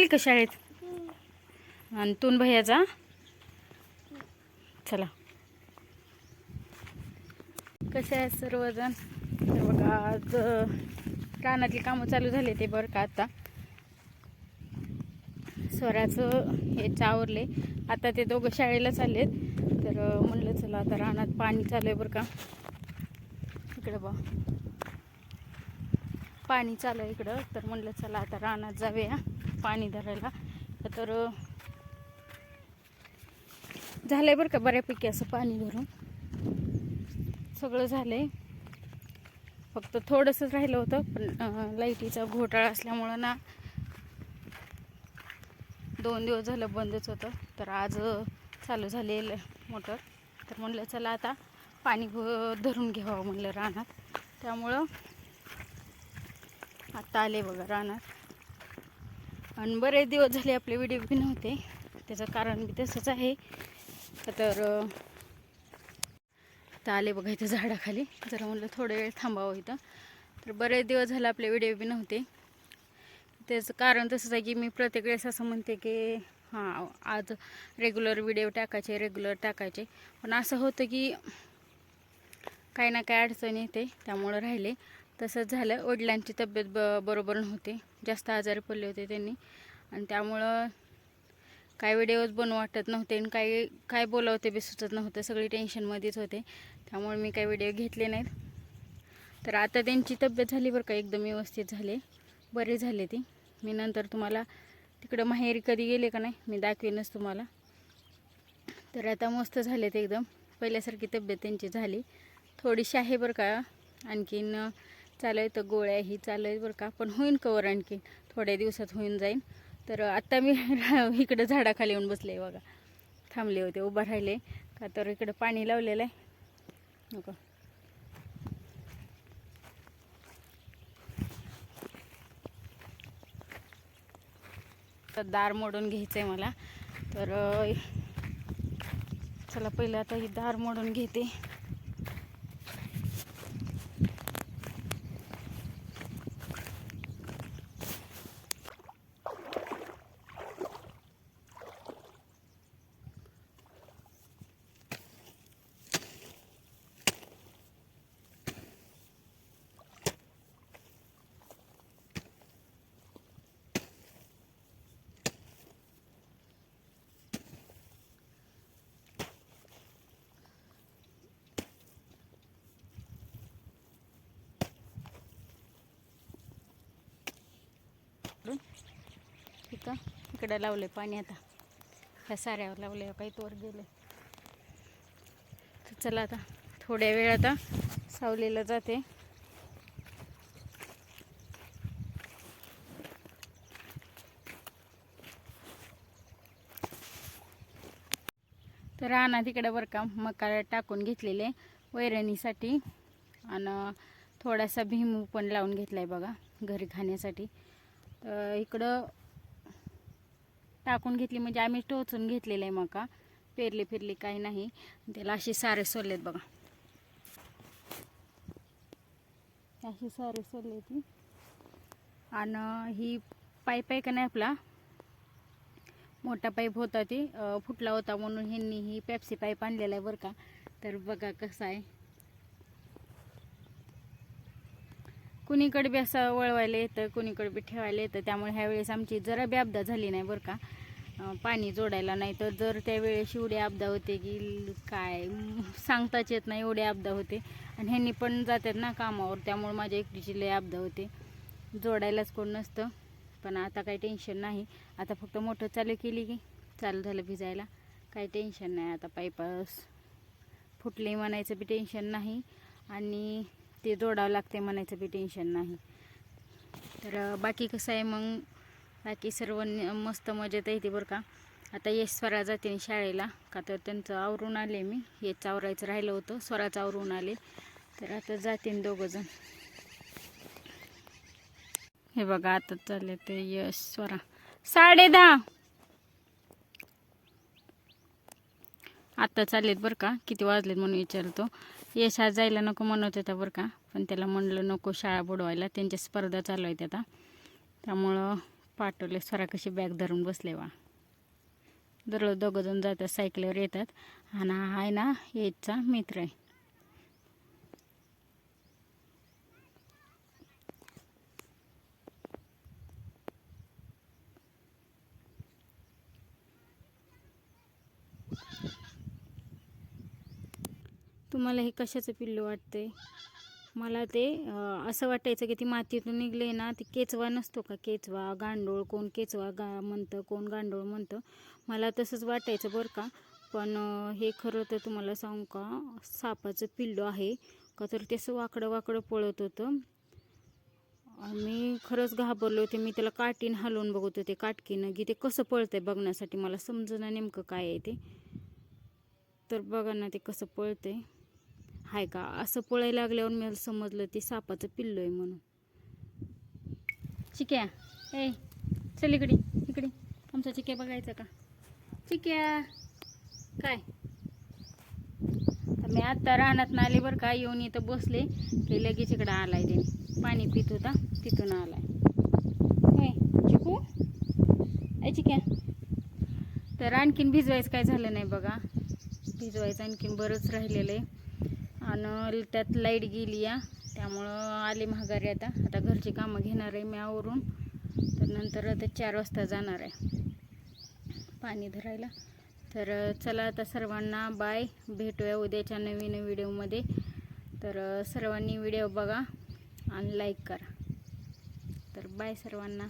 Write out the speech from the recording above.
चालेल का शाळेत? आणि तून भैयाचा चला. कसे आहेत सर्वजण? तर बघा आज रानातली कामं चालू झाले ते बरं का आता. स्वराचं हे चावरले. आता ते दोघं शाळेला चाललेत तर म्हणलं चला आता रानात पाणी चालू आहे बरं का. इकडं बा पाणी चालू आहे इकडं. तर म्हणलं चला आता रानात जाऊया. पाणी धरायला. तर झालं झालंय बरं का बऱ्यापैकी असं पाणी धरून सगळं झालंय. फक्त थोडंसंच राहिलं होतं पण लाईटीचा घोटाळा असल्यामुळं ना दोन दिवस झालं बंदच होतं. तर आज चालू झाले मोटर. तर म्हणलं चला आता पाणी धरून घ्यावं म्हणलं रानात. त्यामुळं आत्ता आले बघा रानात. आणि बरेच दिवस झाले आपले व्हिडिओ बी नव्हते. त्याचं कारण बी तसंच आहे. तर आता आले बघा इथं झाडाखाली. जरा म्हणलं थोडे वेळ थांबावं इथं. तर बरेच दिवस झाले आपले व्हिडिओ बी नव्हते. त्याचं कारण तसंच आहे की मी प्रत्येक वेळेस असं म्हणते की हां आज रेग्युलर व्हिडिओ टाकायचे रेग्युलर टाकायचे. पण असं होतं की काही ना काही अडचण येते त्यामुळं राहिले. तसंच झालं. वडिलांची तब्येत ब बरोबर नव्हती. जास्त आजारी पडले होते त्यांनी. आणि त्यामुळं काय व्हिडिओज बनू वाटत नव्हते आणि काही काय बोलावते बी सुचत नव्हतं. सगळी टेन्शनमध्येच होते. त्यामुळे मी काही व्हिडिओ घेतले नाहीत. तर आता त्यांची तब्येत झाली बरं का. एकदम व्यवस्थित झाले. बरे झाले ती. मी नंतर तुम्हाला तिकडं माहेरी कधी गेले का नाही मी दाखवेनच तुम्हाला. तर आता मस्त झाले ते एकदम. पहिल्यासारखी तब्येत त्यांची झाली. थोडीशी आहे बरं का. आणखीन चालू आहे तर गोळ्या ही चालू आहेत बरं का. पण होईन कवर आणखी. थोड्या दिवसात होऊन जाईन. तर आत्ता मी इकडं झाडाखाली येऊन बसले बघा. थांबले होते उभं राहिले. का तर इकडं पाणी लावलेलं आहे. नको. तर दार मोडून घ्यायचं आहे मला. तर चला पहिलं आता ही दार मोडून घेते. इथं इकडं लावले पाणी आता. ह्या साऱ्यावर लावले काही तोवर गेले तर चला आता थोड्या वेळ आता सावलीला जाते. तर राणा तिकडं बरं का मका टाकून घेतलेले वैरणीसाठी. आणि थोडासा भीमू पण लावून घेतला आहे बघा घरी खाण्यासाठी. तर इकडं टाकून घेतली म्हणजे आम्ही टोचून घेतलेलं आहे मका. पेरली फिरली काही नाही. त्याला असे सारे सोडलेत बघा. अशी सारे सोडले ती. आणि ही पाईप आहे का नाही आपला? मोठा पाईप होता ती. फुटला होता म्हणून ह्यांनी ही पेप्सी पाईप आणलेला आहे बरं का. तर बघा कसं आहे. कुणीकडे बी असं वळवायला येतं कुणीकडे बी ठेवायला येतं. त्यामुळे ह्यावेळेस आमची जरा बी आपदा झाली नाही बरं का. पाणी जोडायला नाही तर जर त्यावेळेस एवढे आपदा होते की काय सांगताच येत नाही एवढे आपदा होते. आणि ह्यांनी पण जातात ना कामावर त्यामुळे माझ्या एकटीची लय आपदा होते. जोडायलाच कोण नसतं. पण आता काही टेन्शन नाही. आता फक्त मोठं चालू केली की चालू झालं भिजायला. काही टेन्शन नाही आता पाईपास फुटले म्हणायचं बी टेन्शन नाही. आणि ते जोडावं लागते म्हणायचं बी टेन्शन नाही. तर बाकी कसं आहे मग? बाकी सर्व मस्त मजेत येते बरं का. आता यश स्वरा जाते शाळेला. का तर त्यांचं आवरून आले मी. हेच आवरायचं राहिलं होतं. स्वराचं आवरून आले. तर आता जाते दोघंजण हे बघा आता चालले ते यश स्वरा साडे दहा! आत्ता चाललेत बरं का? किती वाजलेत म्हणून विचारतो. यश आज जायला नको म्हणत होता बरं का? पण त्याला म्हणलं नको शाळा बुडवायला. त्यांच्या स्पर्धा चालू आहेत आता. त्यामुळं पाठवले. स्वरा कशी बॅग धरून बसले वा दररोज दोघंजण जातात सायकलीवर येतात. आणि हा आहे ना येतचा मित्र आहे. तुम्हाला हे कशाचं पिल्लू वाटतंय? मला ते असं वाटायचं की ती मातीतून निघले ना ती केचवा नसतो का? केचवा गांडूळ कोण केचवा गा म्हणतं कोण गांडूळ म्हणतं. मला तसंच वाटायचं बरं का. पण हे खरं तर तुम्हाला सांगू का सापाचं पिल्लू आहे का तर ते असं वाकडं वाकडं पळत होतं. मी खरंच घाबरले होते. मी त्याला काठीनं हलवून बघत होते काटकीनं. की ते कसं पळतंय बघण्यासाठी? मला समजणं नेमकं काय आहे ते? तर बघा ना ते कसं पळतंय. हाय का? असं पळायला लागल्यावर मला समजलं ते सापाचं पिल्लो आहे म्हणून. चिक्या ए चल इकडे इकडे. आमचा चिक्या बघायचा का? चिक्या काय? तर मी आत्ता रानात आले बरं का येऊन इथं बसले. की लगेच इकडं आलाय त्याने पाणी पित होता तिथून आलाय. होय चिकू? ऐ चिक्या. तर आणखीन भिजवायचं काय झालं नाही बघा. भिजवायचं आणखीन बरंच राहिलेलं आहे. आणि त्यात लाइट गेली या त्यामुळं आले महागारी आता. आता घरची कामं घेणार आहे मी आवरून. तर नंतर आता चार वाजता जाणार आहे. पाणी धरायला. तर चला आता सर्वांना बाय. भेटूया उद्याच्या नवीन व्हिडिओमध्ये. तर सर्वांनी व्हिडिओ बघा आणि लाईक करा. तर बाय सर्वांना.